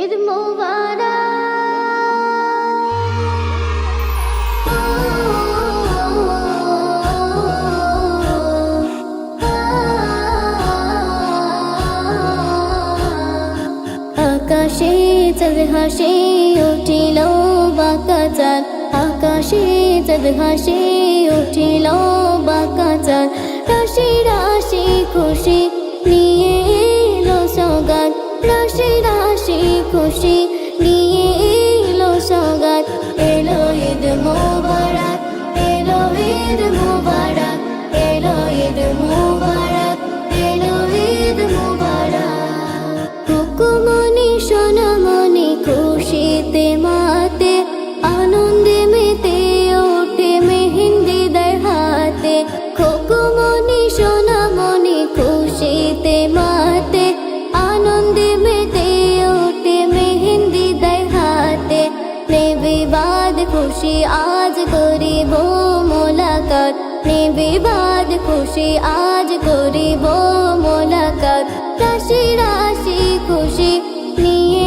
ঈদ আকাশে চাঁদ হাসি উঠিল বাঁকা চাঁদ। আকাশে চাঁদ হাসি উঠিল রাশি রাশি খুশি নিয়ে এলো সগাত এলো ঈদ মোবারক এলো ঈদ মোবারক। নির্বিবাদ খুশি আজ করিব মোলাকাত। বিবাদ খুশি আজ করিব মোলাকাত। রাশি রাশি খুশি নিয়ে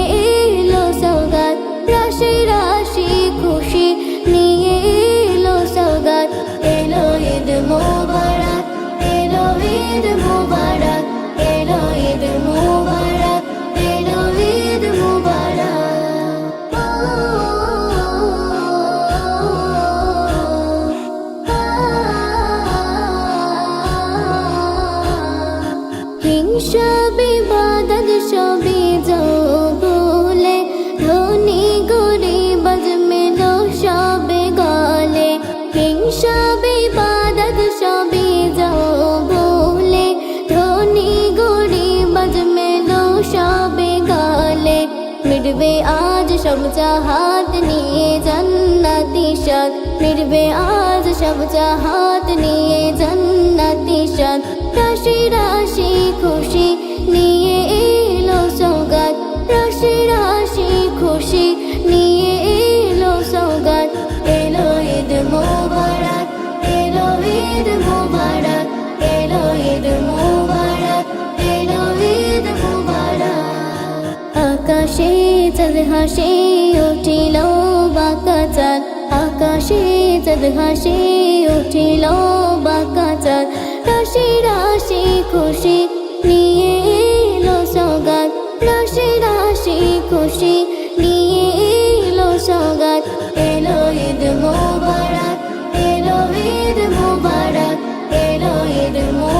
মিটবে আজ সব চাহাত নিয়ে জান্নাতি সাথ ফিরবে আজ সব চাহাত নিয়ে জান্নাতি সাথ রাশি রাশি খুশি আকাশে চাঁদ হাসে, উঠিল বাঁকা চাঁদ। আকাশে চাঁদ হাসে, উঠিল বাঁকা চাঁদ। রাশি রাশি খুশি নিয়ে এলো সগাত। রাশি রাশি খুশি নিয়ে এলো সগাত। এলো ঈদ মোবারক, এলো ঈদ মোবারক, এলো ঈদ মোবারক